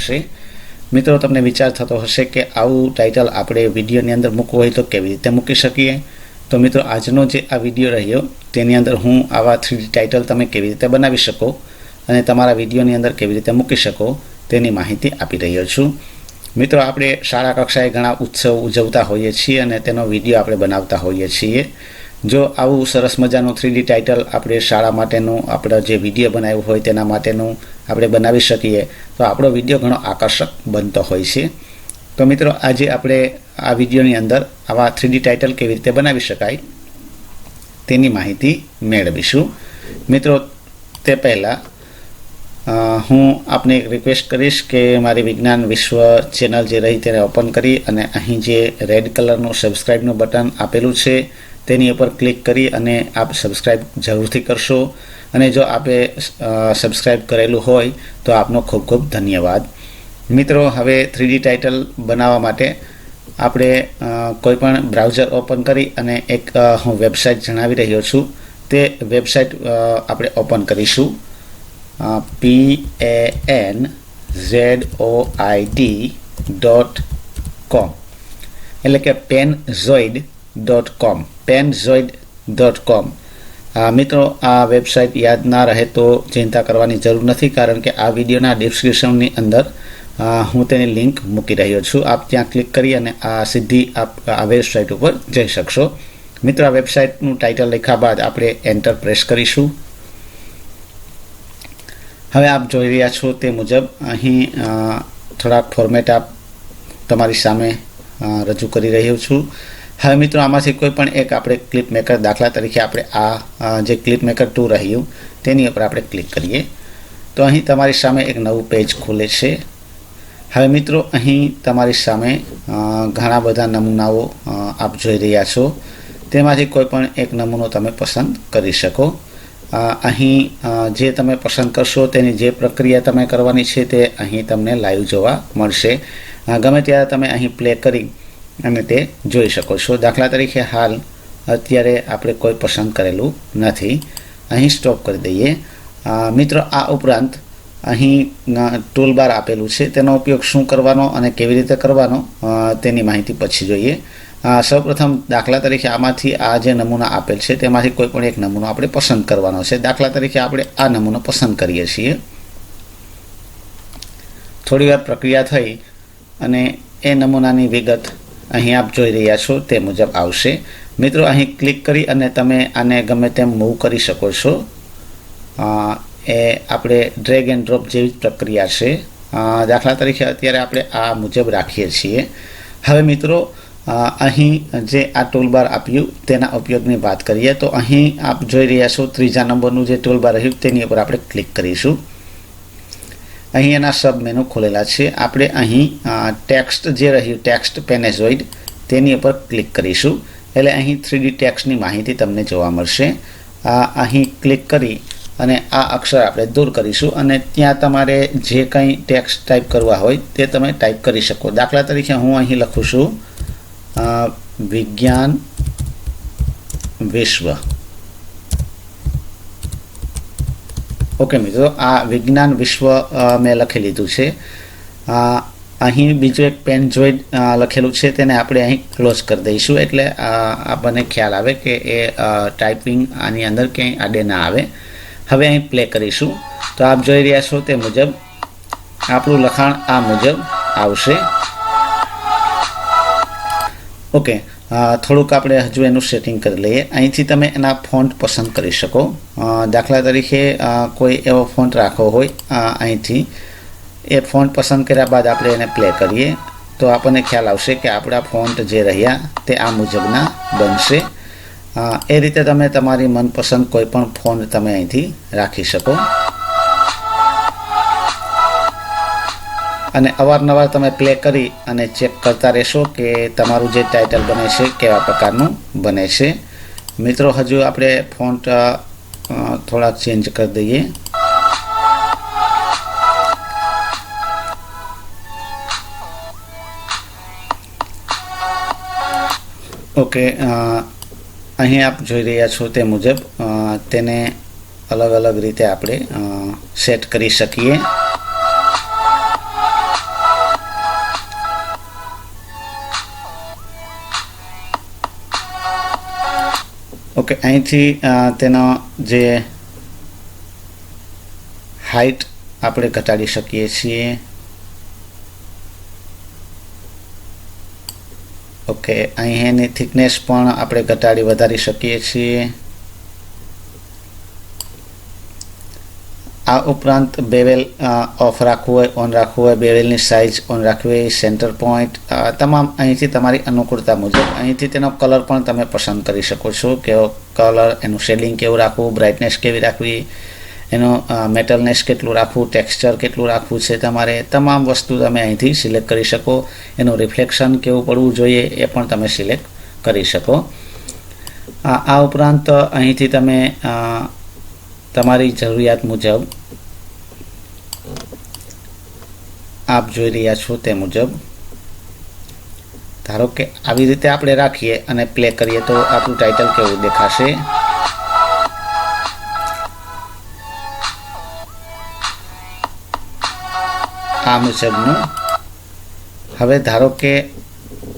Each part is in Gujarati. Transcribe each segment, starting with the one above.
હશે. મિત્રો, તમને વિચાર થતો હશે કે આવું ટાઇટલ આપણે વિડીયોની અંદર મૂકવું હોય તો કેવી રીતે મૂકી શકીએ? તો મિત્રો, આજનો જે આ વીડિયો રહ્યો, તેની અંદર હું આવા થ્રી ટાઇટલ તમે કેવી રીતે બનાવી શકો અને તમારા વિડીયોની અંદર કેવી રીતે મૂકી શકો તેની માહિતી આપી રહ્યો છું. મિત્રો, આપણે શાળા કક્ષાએ ઘણા ઉત્સવ ઉજવતા હોઈએ છીએ અને તેનો વીડિયો આપણે બનાવતા હોઈએ છીએ. જો આવું સરસ મજાનું થ્રીડી ટાઇટલ આપણે શાળા માટેનું, આપણો જે વીડિયો બનાવ્યું હોય તેના માટેનું આપણે બનાવી શકીએ, તો આપણો વીડિયો ઘણો આકર્ષક બનતો હોય છે. તો મિત્રો, આજે આપણે આ વિડીયોની અંદર આવા થ્રીડી ટાઇટલ કેવી રીતે બનાવી શકાય તેની માહિતી મેળવીશું. મિત્રો, તે પહેલાં હું આપને એક રિક્વેસ્ટ કરીશ કે મારી વિજ્ઞાન વિશ્વ ચેનલ જે રહી તેને ઓપન કરી અને અહીં જે રેડ કલરનું સબસ્ક્રાઈબનું બટન આપેલું છે તેની ઉપર ક્લિક કરી અને આપ સબસ્ક્રાઈબ જરૂરથી કરશો. અને જો આપે સબસ્ક્રાઈબ કરેલું હોય, તો આપનો ખૂબ ખૂબ ધન્યવાદ. મિત્રો, હવે થ્રીડી ટાઇટલ બનાવવા માટે આપણે કોઈપણ કોઈ પણ બ્રાઉઝર ઓપન કરી અને એક હું વેબસાઇટ જણાવી રહ્યો છું. તે વેબસાઇટ આપણે ઓપન કરીશું. P A N Z O I D dot com એટલે કે પેનઝોઇડ ડોટ કોમ પેનઝોઇડ ડોટ કોમ મિત્રો, આ વેબસાઇટ યાદ ના રહે તો ચિંતા કરવાની જરૂર નથી, કારણ કે આ વિડીયોના ડિસ્ક્રિપ્શનની અંદર હું તેની લિંક મૂકી રહ્યો છું. આપ ત્યાં ક્લિક કરી અને આ સીધી આપ, આ વેબસાઇટ ઉપર જઈ શકશો. મિત્રો, આ વેબસાઇટનું ટાઇટલ લખ્યા બાદ આપણે એન્ટર પ્રેસ કરીશું. હવે આપ જોઈ રહ્યા છો તે મુજબ, અહીં થોડાક ફોર્મેટ આપ તમારી સામે રજૂ કરી રહ્યો છું. હવે મિત્રો, આમાંથી કોઈ પણ એક આપણે ક્લિપ મેકર દાખલા તરીકે આપણે આ જે ક્લિપ મેકર ટુ રહ્યું, તેની ઉપર આપણે ક્લિક કરીએ. તો અહીં તમારી સામે એક નવું પેજ ખુલે છે. હવે મિત્રો, અહીં તમારી સામે ઘણા બધા નમૂનાઓ આપ જોઈ રહ્યા છો. તેમાંથી કોઈ પણ એક નમૂનો તમે પસંદ કરી શકો. અહીં જે તમે પસંદ કરશો, તેની જે પ્રક્રિયા તમે કરવાની છે, તે અહીં તમને લાઈવ જોવા મળશે. ગમે ત્યારે તમે અહીં પ્લે કરી અને તે જોઈ શકો છો. દાખલા તરીકે હાલ અત્યારે આપણે કોઈ પસંદ કરેલું નથી. અહીં સ્ટોપ કરી દઈએ. મિત્રો, આ ઉપરાંત અહીં ટૂલબાર આપેલું છે. તેનો ઉપયોગ શું કરવાનો અને કેવી રીતે કરવાનો તેની માહિતી પછી જોઈએ. સૌપ્રથમ દાખલા તરીકે આમાંથી આ જે નમૂના આપેલ છે, તેમાંથી કોઈ પણ એક નમૂનો આપણે પસંદ કરવાનો છે. દાખલા તરીકે આપણે આ નમૂનો પસંદ કરીએ છીએ. થોડીવાર પ્રક્રિયા થઈ અને એ નમૂનાની વિગત અહીં આપ જોઈ રહ્યા છો તે મુજબ આવશે. મિત્રો, અહીં ક્લિક કરી અને તમે આને ગમે તેમ મૂવ કરી શકો છો. એ આપણે ડ્રેગ એન્ડ ડ્રોપ જેવી જ પ્રક્રિયા છે. દાખલા તરીકે અત્યારે આપણે આ મુજબ રાખીએ છીએ. હવે મિત્રો અહીં જે આ ટૂલબાર આપ્યું તેના ઉપયોગની વાત કરીએ તો અહીં આપ જોઈ રહ્યા છો ત્રીજા નંબરનું જે ટૂલબાર રહ્યું તેની ઉપર આપણે ક્લિક કરીશું. અહીં એના સબ મેનુ ખોલેલા છે. આપણે અહીં ટેક્સ્ટ જે રહ્યું ટેક્સ્ટ પેનેઝોઇડ તેની ઉપર ક્લિક કરીશું. એટલે અહીં થ્રીડી ટેક્સ્ટની માહિતી તમને જોવા મળશે. અહીં ક્લિક કરી અને આ અક્ષર આપણે દૂર કરીશું અને ત્યાં તમારે જે કંઈ ટેક્સ્ટ ટાઈપ કરવા હોય તે તમે ટાઈપ કરી શકો. દાખલા તરીકે હું અહીં લખું છું વિજ્ઞાન વિશ્વ. ઓકે મિત્રો, આ વિજ્ઞાન વિશ્વ મેં લખી લીધું છે. અહીં બીજું એક પેન જોઈડ લખેલું છે, તેને આપણે અહીં ક્લોઝ કરી દઈશું. એટલે આપણને ખ્યાલ આવે કે એ ટાઈપિંગ આની અંદર ક્યાંય આડે ના આવે. હવે અહીં પ્લે કરીશું. તો આપ જોઈ રહ્યા છો તે મુજબ, આપણું લખાણ આ મુજબ આવશે. ઓકે થોડુંક આપણે હજુ એનું સેટિંગ કરી લઈએ. અહીંથી તમે એના ફોન્ટ પસંદ કરી શકો. દાખલા તરીકે કોઈ એવો ફોન્ટ રાખવો હોય અહીંથી. એ ફોન્ટ પસંદ કર્યા બાદ આપણે એને પ્લે કરીએ. તો આપણને ખ્યાલ આવશે કે આપણા ફોન્ટ જે રહ્યા તે આ મુજબના બનશે. એ રીતે તમે તમારી મનપસંદ કોઈ પણ ફોન્ટ તમે અહીંથી રાખી શકો. અને અવારનવાર તમે પ્લે કરી અને ચેક કરતા રહેશો કે તમારું જે ટાઇટલ બને છે કેવા પ્રકારનું બને છે. મિત્રો હજુ આપણે અ, થોડાક ચેન્જ કરી દઈએ. ઓકે અહીં આપ જોઈ રહ્યા છો તે મુજબ તેને અલગ અલગ રીતે આપણે સેટ કરી શકીએ. ઓકે અહીંથી તેનો જે હાઈટ આપણે ઘટાડી શકીએ છીએ. ઓકે અહીં એની થિકનેસ પણ આપણે ઘટાડી વધારી શકીએ છીએ. આ ઉપરાંત બેવેલ ઓફ રાખવું હોય ઓન રાખવું હોય, બેવેલની સાઇઝ ઓન રાખવી સેન્ટર પોઈન્ટ તમામ અહીંથી તમારી અનુકૂળતા મુજબ અહીંથી તેનો કલર પણ તમે પસંદ કરી શકો છો. કેવો કલર એનું શેડિંગ કેવું રાખવું બ્રાઇટનેસ કેવી રાખવી, એનો મેટલનેસ કેટલું રાખવું ટેક્સચર કેટલું રાખવું છે તમારે, તમામ વસ્તુ તમે અહીંથી સિલેક્ટ કરી શકો. એનું રિફ્લેક્શન કેવું પડવું જોઈએ એ પણ તમે સિલેક્ટ કરી શકો. આ ઉપરાંત અહીંથી તમે તમારી જરૂરિયાત મુજબ આપ જોઈ રહ્યા છો તે મુજબ. ધારો કે આવી રીતે આપણે રાખીએ અને પ્લે કરીએ તો આપણું ટાઇટલ કેવું દેખાશે? આ મુજબનું. હવે ધારો કે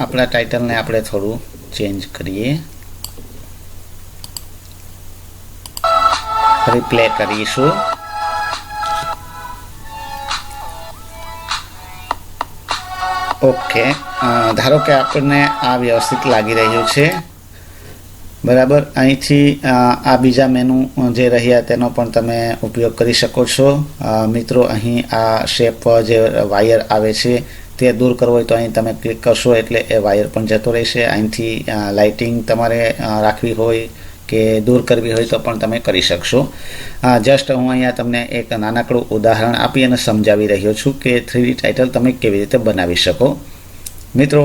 આપણા ટાઇટલને આપણે થોડું ચેન્જ કરીએ. ફરી પ્લે કરીશું. ઓકે ધારો કે આપણને આ વ્યવસ્થિત લાગી રહ્યું છે. બરાબર? અહીંથી આ બીજા મેનુ જે રહ્યા તેનો પણ તમે ઉપયોગ કરી શકો છો. મિત્રો, અહીં આ શેપ જે વાયર આવે છે, તે દૂર કરવો હોય તો અહીં તમે ક્લિક કરશો એટલે એ વાયર પણ જતો રહેશે. અહીંથી લાઇટિંગ તમારે રાખવી હોય. કે દૂર કરવી હોય તો પણ તમે કરી શકશો. જસ્ટ હું અહીંયા તમને એક નાનકડું ઉદાહરણ આપી અને સમજાવી રહ્યો છું કે થ્રીડી ટાઇટલ તમે કેવી રીતે બનાવી શકો. મિત્રો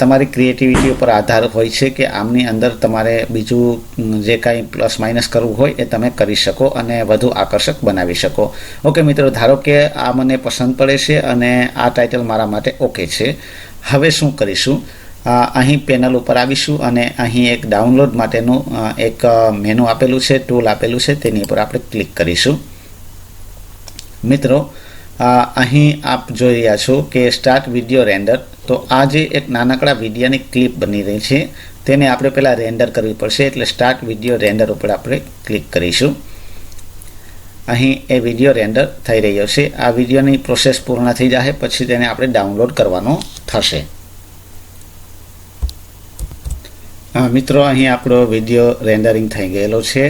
તમારી ક્રિએટિવિટી ઉપર આધાર હોય છે કે આમની અંદર તમારે બીજું જે કાંઈ પ્લસ માઇનસ કરવું હોય એ તમે કરી શકો અને વધુ આકર્ષક બનાવી શકો. ઓકે, મિત્રો, ધારો કે આ મને પસંદ પડે છે અને આ ટાઇટલ મારા માટે ઓકે છે. હવે શું કરીશું? અહીં પેનલ ઉપર આવીશું અને અહીં એક ડાઉનલોડ માટેનું એક મેનુ આપેલું છે ટૂલ આપેલું છે, તેની ઉપર આપણે ક્લિક કરીશું. મિત્રો અહીં આપ જોઈ રહ્યા છો કે સ્ટાર્ટ વીડિયો રેન્ડર તો આ જે એક નાનકડા વિડીયાની ક્લિપ બની રહી છે, તેને આપણે પહેલાં રેન્ડર કરવી પડશે, એટલે સ્ટાર્ટ વીડિયો રેન્ડર ઉપર આપણે ક્લિક કરીશું. અહીં એ વીડિયો રેન્ડર થઈ રહ્યો છે. આ વિડીયોની પ્રોસેસ પૂર્ણ થઈ જાય પછી તેને આપણે ડાઉનલોડ કરવાનો થશે. મિત્રો, અહીં આપણો વીડિયો રેન્ડરિંગ થઈ ગયેલો છે.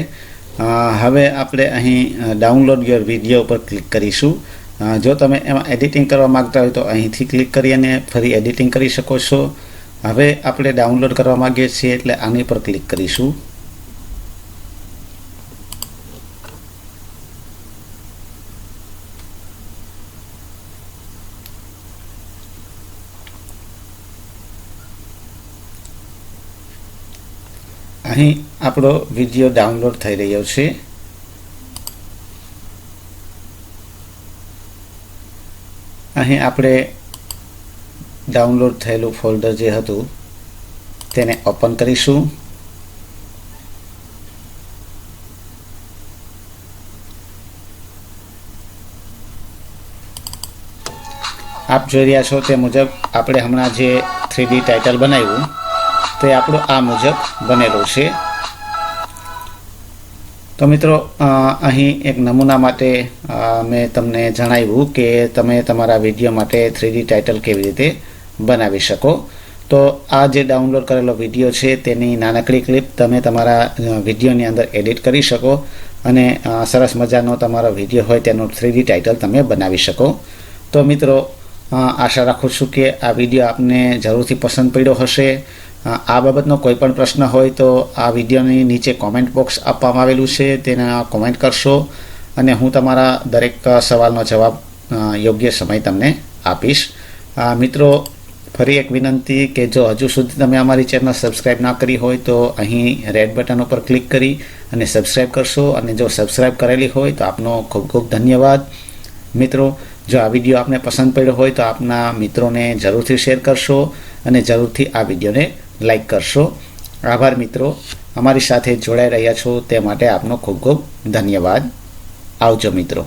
હવે આપણે અહીં ડાઉનલોડ યોર વીડિયો ઉપર ક્લિક કરીશું. જો તમે એમાં એડિટિંગ કરવા માંગતા હોય તો અહીંથી ક્લિક કરી અને ફરી એડિટિંગ કરી શકો છો. હવે આપણે ડાઉનલોડ કરવા માંગીએ છીએ એટલે આની પર ક્લિક કરીશું. અહીં આપણો વીડિયો ડાઉનલોડ થઈ રહ્યો છે. અહીં આપણે ડાઉનલોડ થયેલું ફોલ્ડર જે હતું, તેને ઓપન કરીશું. આપ જોઈ રહ્યા છો તે મુજબ આપણે હમણાં જે થ્રીડી ટાઇટલ બનાવ્યું તે આપણું આ મુજબ બનેલું છે. તો મિત્રો અહીં એક નમૂના માટે મેં તમને જણાવ્યું કે તમે તમારા વીડિયો માટે થ્રીડી ટાઇટલ કેવી રીતે બનાવી શકો. તો આ જે ડાઉનલોડ કરેલો વીડિયો છે, તેની નાનકડી ક્લિપ તમે તમારા વિડીયોની અંદર એડિટ કરી શકો અને સરસ મજાનો તમારો વીડિયો હોય તેનું થ્રીડી ટાઇટલ તમે બનાવી શકો. તો મિત્રો આશા રાખું છું કે આ વીડિયો આપને જરૂરથી પસંદ પડ્યો હશે. આ બાબતનો કોઈ પણ પ્રશ્ન હોય તો આ વિડીયોની નીચે કોમેન્ટ બોક્સ આપવામાં આવેલું છે, તેના કોમેન્ટ કરશો અને હું તમારા દરેક સવાલનો જવાબ યોગ્ય સમય તમને આપીશ. મિત્રો, ફરી એક વિનંતી કે જો હજુ સુધી તમે અમારી ચેનલ સબસ્ક્રાઈબ ના કરી હોય તો અહીં રેડ બટન ઉપર ક્લિક કરી અને સબસ્ક્રાઈબ કરશો અને જો સબસ્ક્રાઈબ કરેલી હોય તો આપનો ખૂબ ખૂબ ધન્યવાદ. મિત્રો, જો આ વીડિયો આપને પસંદ પડ્યો હોય તો આપના મિત્રોને જરૂરથી શેર કરશો અને જરૂરથી આ વિડીયોને લાઈક કરશો. આભાર મિત્રો. અમારી સાથે જોડાઈ રહ્યા છો તે માટે આપનો ખૂબ ખૂબ ધન્યવાદ. આવજો મિત્રો.